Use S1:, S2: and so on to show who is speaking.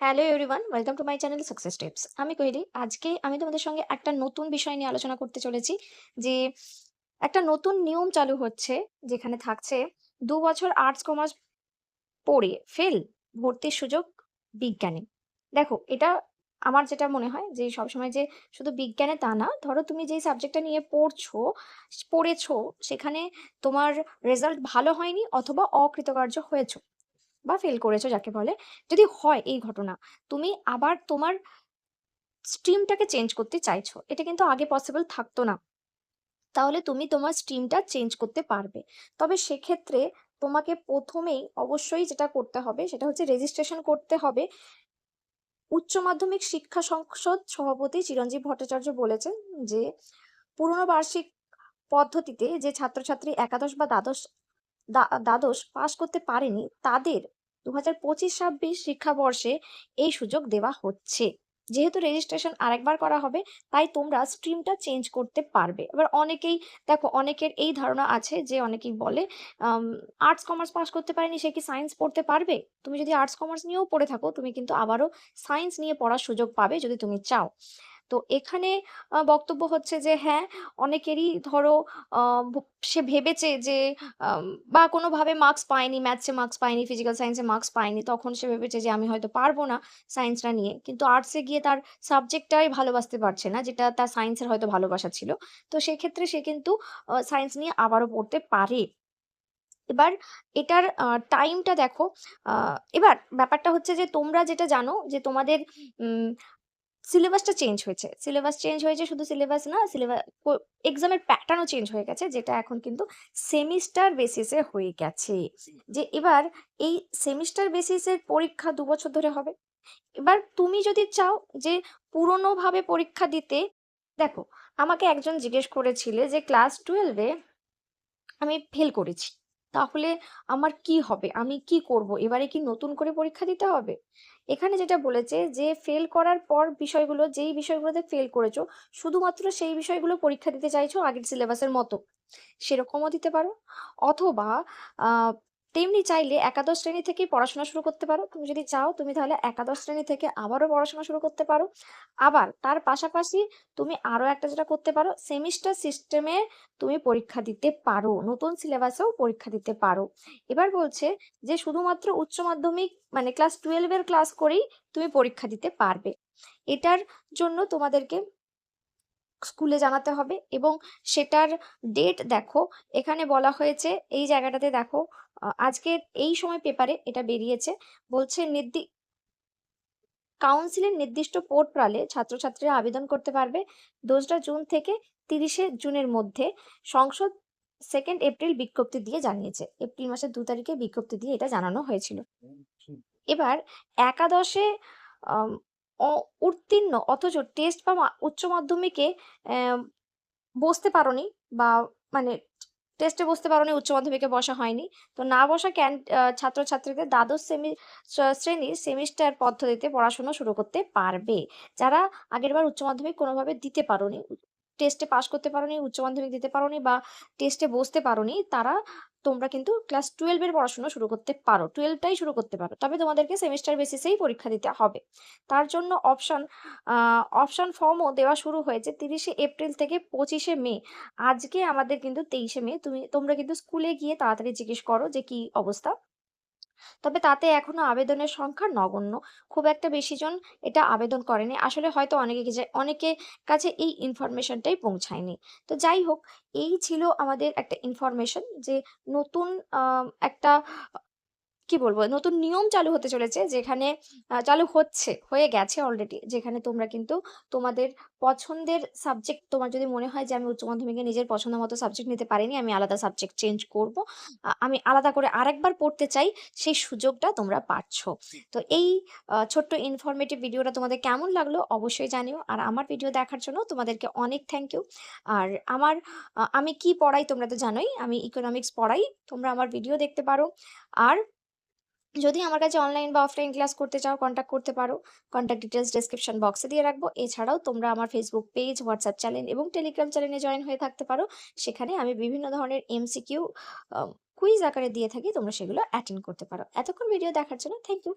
S1: Hello everyone welcome to my channel success tips আমি কোহেলি আজকে আমি তোমাদের সঙ্গে একটা নতুন বিষয় নিয়ে আলোচনা করতে চলেছি, যে একটা নতুন নিয়ম চালু হচ্ছে, যেখানে থাকছে দু বছর আর্টস কমার্স পড়ে ফেল ভর্তির সুযোগ বিজ্ঞানে। দেখো, এটা আমার যেটা মনে হয়, যে সবসময় যে শুধু বিজ্ঞানে তা না, ধরো তুমি যেই সাবজেক্টটা নিয়ে পড়ছো, পড়েছো, সেখানে তোমার রেজাল্ট ভালো হয়নি অথবা অকৃতকার্য হয়েছো। বা ফেল করেছ যাকে বলে, যদি হয় এই ঘটনা, তুমি আবার তোমার স্ট্রিমটাকে চেঞ্জ করতে চাইছো, এটা কিন্তু আগে পসিবল থাকতো না। তাহলে তুমি তোমার স্ট্রিমটা চেঞ্জ করতে পারবে। তবে সেক্ষেত্রে তোমাকে প্রথমেই অবশ্যই যেটা করতে হবে, সেটা হচ্ছে রেজিস্ট্রেশন করতে হবে। উচ্চ মাধ্যমিক শিক্ষা সংসদ সভাপতি চিরঞ্জীব ভট্টাচার্য বলেছেন যে, পুরনো বার্ষিক পদ্ধতিতে যে ছাত্রছাত্রী একাদশ বা দ্বাদশ দ্বাদশ পাশ করতে পারেনি, তাদের দু হাজার পঁচিশ ছাব্বিশ শিক্ষাবর্ষে এই সুযোগ দেওয়া হচ্ছে। যেহেতু রেজিস্ট্রেশন আরেকবার করা হবে, তাই তোমরা স্ট্রিমটা চেঞ্জ করতে পারবে। এবার অনেকেই, দেখো, অনেকের এই ধারণা আছে যে অনেকেই বলে আর্টস কমার্স পাস করতে পারেনি, সে কি সায়েন্স পড়তে পারবে? তুমি যদি আর্টস কমার্স নিয়েও পড়ে থাকো, তুমি কিন্তু আবারও সায়েন্স নিয়ে পড়ার সুযোগ পাবে যদি তুমি চাও। তো এখানে বক্তব্য হচ্ছে যে হ্যাঁ, অনেকেরই ধরো সে ভেবেছে যে বা কোনোভাবে মার্কস পায়নি, ম্যাথসে মার্কস পায়নি, ফিজিক্যাল সায়েন্সে মার্কস পায়নি। তখন সে ভেবেছে যে আমি হয়তো পারব না সায়েন্সটা নিয়ে। কিন্তু আর্টসে গিয়ে তার সাবজেক্টটাই ভালোবাসতে পারছে না, যেটা তার সায়েন্সের হয়তো ভালোবাসা ছিল। তো সেক্ষেত্রে সে কিন্তু সায়েন্স নিয়ে আবারও পড়তে পারে। এবার এটার টাইমটা দেখো। এবার ব্যাপারটা হচ্ছে যে তোমরা যেটা জানো যে তোমাদের সিলেবাসটা চেঞ্জ হয়েছে। সিলেবাস চেঞ্জ হয়েছে শুধু সিলেবাস না, সিলেবাস এক্সামের প্যাটার্নও চেঞ্জ হয়ে গেছে। যেটা এখন কিন্তু সেমিস্টার বেসিসে হয়ে গেছে। যে এবার এই সেমিস্টার বেসিসের পরীক্ষা দু বছর ধরে হবে। এবার তুমি যদি চাও যে পুরনোভাবে পরীক্ষা দিতে দেখো, আমাকে একজন জিজ্ঞেস করেছিলে যে ক্লাস টুয়েলভে আমি ফেল করেছি। তাহলে আমার কি হবে? আমি কি করব? এবারে কি নতুন করে পরীক্ষা দিতে হবে? এখানে যেটা বলেছে যে ফেল করার পর বিষয়গুলো যেই বিষয়গুলোতে ফেল করেছ, শুধুমাত্র সেই বিষয়গুলো পরীক্ষা দিতে চাইছো আগের সিলেবাসের মতো। সেরকমও দিতে পারো। অথবা তেমনি চাইলে একাদশ শ্রেণি থেকেই পড়াশোনা শুরু করতে পারো। তুমি যদি চাও তুমি তাহলে একাদশ শ্রেণি থেকে আবারও পড়াশোনা শুরু করতে পারো। আবার তার পাশাপাশি তুমি আরও একটা যেটা করতে পারো, সেমিস্টার সিস্টেমে তুমি পরীক্ষা দিতে পারো। নতুন সিলেবাসেও পরীক্ষা দিতে পারো। এবার বলছে যে শুধুমাত্র উচ্চ মাধ্যমিক মানে ক্লাস 12 এর ক্লাস করেই তুমি পরীক্ষা দিতে পারবে। এটার জন্য তোমাদেরকে স্কুলে জানাতে হবে এবং সেটার ডেট দেখো এখানে বলা হয়েছে এই জায়গাটাতে দেখো আ আজকের এই সময় পেপারে এটা বেরিয়েছে। বলছে নির্দি কাউন্সিলের নির্দিষ্ট পোর্টালে ছাত্রছাত্রীরা আবেদন করতে পারবে দোসরা জুন থেকে ৩০শে জুনের মধ্যে। সংসদ সেকেন্ড এপ্রিল বিজ্ঞপ্তি দিয়ে জানিয়েছে। এপ্রিল মাসের দু তারিখে বিজ্ঞপ্তি দিয়ে এটা জানানো হয়েছিল। এবার একাদশে উত্তীর্ণ অথচ টেস্ট বা উচ্চ মাধ্যমিকে বসতে পারোনি বা মানে টেস্টে বসতে পারোনি, উচ্চ মাধ্যমিকে বসা হয়নি। তো না বসা ক্যান ছাত্রছাত্রীদের দ্বাদশ সেমি শ্রেণির সেমিস্টার পদ্ধতিতে পড়াশোনা শুরু করতে পারবে। যারা আগেরবার উচ্চ মাধ্যমিক কোনোভাবে দিতে পারোনি, টেস্টে পাস করতে পারোনি, উচ্চ মাধ্যমিক দিতে পারোনি বা টেস্টে বসতে পারোনি, তারা তোমরা কিন্তু ক্লাস 12 এর পড়াশোনা শুরু করতে পারো। টুয়েলভটাই শুরু করতে পারো। তবে তোমাদেরকে সেমিস্টার বেসিসেই পরীক্ষা দিতে হবে। তার জন্য অপশান অপশান ফর্মও দেওয়া শুরু হয়েছে ৩০শে এপ্রিল থেকে ২৫শে মে। আজকে আমাদের কিন্তু ২৩শে মে। তুমি, তোমরা কিন্তু স্কুলে গিয়ে তাড়াতাড়ি জিজ্ঞেস করো যে কি অবস্থা। তবে তাতে এখনও আবেদনের সংখ্যা নগণ্য। খুব একটা বেশি জন এটা আবেদন করেনি। আসলে হয়তো অনেকে যায় অনেকে কাছে এই ইনফরমেশনটাই পৌঁছায়নি। তো যাই হোক, এই ছিল আমাদের একটা ইনফরমেশন যে নতুন একটা কি বলব? নতুন নিয়ম চালু হতে চলেছে যেখানে চালু হচ্ছে, হয়ে গেছে অলরেডি। যেখানে তোমরা কিন্তু তোমাদের পছন্দের সাবজেক্ট তোমার যদি মনে হয় যে আমি উচ্চ মাধ্যমিকে নিজের পছন্দ মতো সাবজেক্ট নিতে পারিনি, আমি আলাদা সাবজেক্ট চেঞ্জ করব। আমি আলাদা করে আরেকবার পড়তে চাই, সেই সুযোগটা তোমরা পাচ্ছ। তো এই ছোট্ট ইনফরমেটিভ ভিডিওটা তোমাদের কেমন লাগল অবশ্যই জানিও। আর আমার ভিডিও দেখার জন্য তোমাদেরকে অনেক থ্যাংক ইউ। আর আমার আমি কি পড়াই তোমরা তো জানোই। আমি ইকোনমিক্স পড়াই। তোমরা আমার ভিডিও দেখতে পারো। আর যদি আমার কাছে অনলাইন বা অফলাইন ক্লাস করতে চাও কন্ট্যাক্ট করতে পারো। কন্ট্যাক্ট ডিটেলস ডিসক্রিপশন বক্সে দিয়ে রাখব। এছাড়াও তোমরা আমার ফেসবুক পেজ, হোয়াটসঅ্যাপ চ্যানেল এবং টেলিগ্রাম চ্যানেলে জয়েন হয়ে থাকতে পারো। সেখানে আমি বিভিন্ন ধরনের এমসিকিউ কুইজ আকারে দিয়ে থাকি। তোমরা সেগুলো অ্যাটেন্ড করতে পারো। এতক্ষণ ভিডিও দেখার জন্য থ্যাংক ইউ।